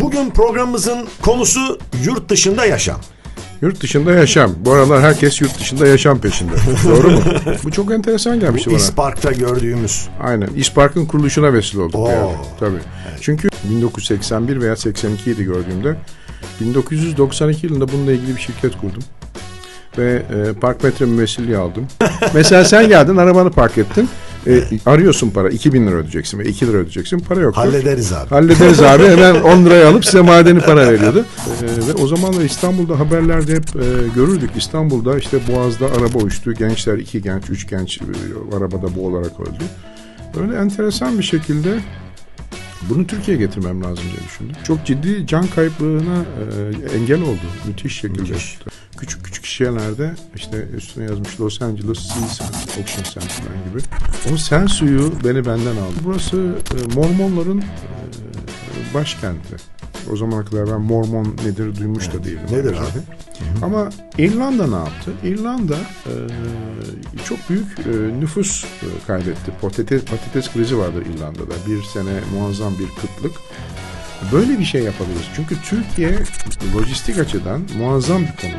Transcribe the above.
Bugün programımızın konusu yurt dışında yaşam. Yurt dışında yaşam. Bu aralar herkes yurt dışında yaşam peşinde. Doğru mu? Bu çok enteresan gelmişti bana. İspark'ta gördüğümüz. Aynen. İspark'ın kuruluşuna vesile olduk. Oo. Yani. Tabii. Çünkü 1981 veya 82 idi gördüğümde 1992 yılında bununla ilgili bir şirket kurdum. Ve e, park metre mümessilliği aldım. Mesela sen geldin arabanı park ettin. E, arıyorsun para. 2000 lira ödeyeceksin ve 2 lira ödeyeceksin. Para yok. Hallederiz abi. Hallederiz abi. Hemen 10 liraya alıp size madeni para veriyordu. Ee, ve o zamanlar İstanbul'da haberlerde hep e, görürdük. İstanbul'da işte Boğaz'da araba uçtu. Gençler iki genç, üç genç e, arabada boğularak öldü. Böyle enteresan bir şekilde bunu Türkiye'ye getirmem lazım diye düşündüm. Çok ciddi can kayıplığına e, engel oldu. Müthiş şekilde. Müthiş. Küçük küçük şişelerde işte üstüne yazmış Los Angeles Sea Sen- Ocean falan gibi. O sen suyu beni benden aldı. Burası e, Mormonların e, başkenti. O zamana kadar ben Mormon nedir duymuş da değilim. Nedir abi? Ama İrlanda ne yaptı? İrlanda e, çok büyük e, nüfus e, kaybetti. Patates, patates krizi vardır İrlanda'da. Bir sene muazzam bir kıtlık. Böyle bir şey yapabiliriz. Çünkü Türkiye lojistik açıdan muazzam bir konu.